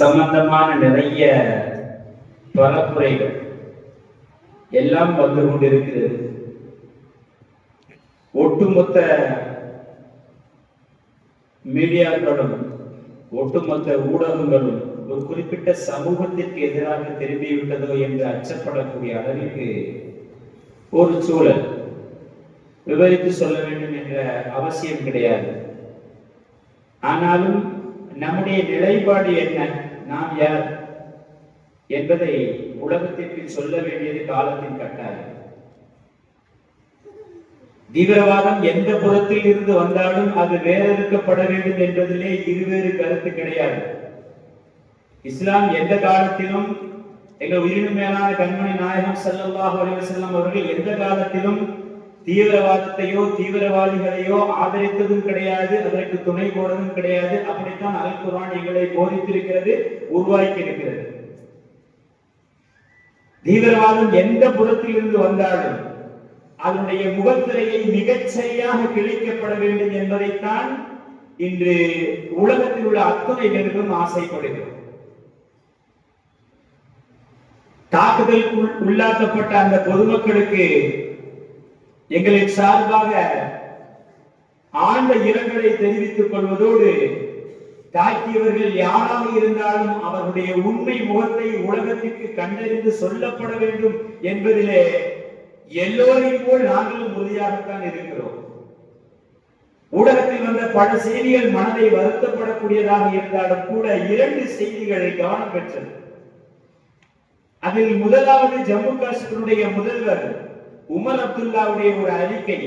சம்பந்தமான நிறைய பரப்புரைகள் எல்லாம் வந்து கொண்டிருக்கிறது. ஒட்டுமொத்த மீடியாக்களும் ஒட்டுமொத்த ஊடகங்களும் ஒரு குறிப்பிட்ட சமூகத்திற்கு எதிராக திரும்பிவிட்டதோ என்று அச்சப்படக்கூடிய அளவிற்கு ஒரு சூழல். விவரித்து சொல்ல வேண்டும் என்ற அவசியம் கிடையாது. ஆனாலும் நம்முடைய நிலைப்பாடு என்ன? நாம் யார் என்பதை உலகத்திற்கு சொல்ல வேண்டியது காலத்தின் கட்டாயம். தீவிரவாதம் எந்த புறத்தில் இருந்து வந்தாலும் அது வேறறுக்கப்பட வேண்டும் என்பதிலே இருவேறு கருத்து கிடையாது. இஸ்லாம் எந்த காலத்திலும் எங்கள் உயிரினும் மேலான கண்மணி நாயகம் ஸல்லல்லாஹு செல்லும் அவர்கள் எந்த காலத்திலும் தீவிரவாதத்தையோ தீவிரவாதிகளையோ ஆதரித்ததும் கிடையாது அதற்கு துணை போனதும் கிடையாது. அப்படித்தான் அல் குர்ஆன் எங்களை போதித்திருக்கிறது உருவாக்கி இருக்கிறது. தீவிரவாதம் எந்த புறத்தில் இருந்து வந்தாலும் அதனுடைய முகத்திரையை மிகச்சரியாக கிழிக்கப்பட வேண்டும் என்பதைத்தான் இன்று உலகத்தில் உள்ள அத்தனை பேர்களும் ஆசைப்படுகிறோம். தாக்குதல் உள்ளாக்கப்பட்ட அந்த பொதுமக்களுக்கு எங்களின் சார்பாக ஆழ்ந்த இரங்கலை தெரிவித்துக் கொள்வதோடு தாக்கியவர்கள் யாராக இருந்தாலும் அவருடைய உண்மை முகத்தை உலகத்திற்கு கண்டறிந்து சொல்லப்பட வேண்டும் என்பதிலே எல்லோரையும் போல் நாங்களும் உறுதியாகத்தான் இருக்கிறோம். ஊடகத்தில் வந்த பல செய்திகள் மனதை வருத்தப்படக்கூடியதாக இருந்தாலும் கூட இரண்டு செய்திகள் கவனம் பெற்றது. அதில் முதலாவது ஜம்மு காஷ்மீருடைய முதல்வர் உமர் அப்துல்லாவுடைய ஒரு அறிக்கை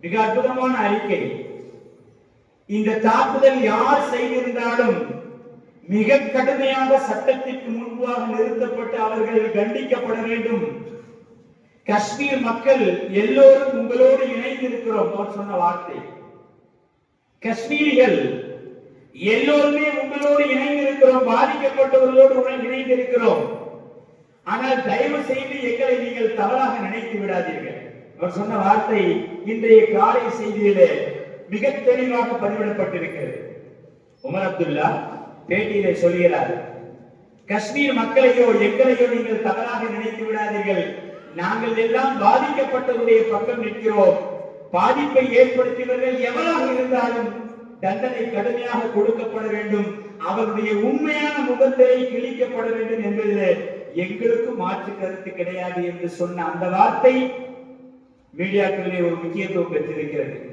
மிக அற்புதமான அறிக்கை. இந்த தாக்குதல் யார் செய்திருந்தாலும் மிக கடுமையாக சட்டத்திற்கு முன்பாக நிறுத்தப்பட்டு அவர்கள் கண்டிக்கப்பட வேண்டும். காஷ்மீர் மக்கள் எல்லோரும் உங்களோடு இணைந்திருக்கிறோம் அவர் சொன்ன வார்த்தை. காஷ்மீரிகள் எல்லோருமே உங்களோடு இணைந்திருக்கிறோம் பாதிக்கப்பட்டவர்களோடு உடன் இணைந்திருக்கிறோம். ஆனால் தயவு செய்து எங்களை நீங்கள் தவறாக நினைத்து விடாதீர்கள். அவர் சொன்ன வார்த்தை இன்றைய காலை செய்தியிலே மிக தெளிவாக பதிவிடப்பட்டிருக்கிறது. உமர் அப்துல்லா பேட்டியிலே சொல்கிறார் காஷ்மீர் மக்களையோ எங்களையோ நீங்கள் தவறாக நினைத்து விடாதீர்கள். நாங்கள் எல்லாம் பாதிக்கப்பட்டவருடைய பக்கம் நிற்கிறோம். பாதிப்பை ஏற்படுத்தியவர்கள் எவராக இருந்தாலும் தண்டனை கடுமையாக கொடுக்கப்பட வேண்டும். அவருடைய உண்மையான முகத்திரை கிழிக்கப்பட வேண்டும் என்பதிலே எங்களுக்கு மாற்று கருத்து கிடையாது என்று சொன்ன அந்த வார்த்தை மீடியாக்களிலே ஒரு முக்கியத்துவம் பெற்றிருக்கிறது.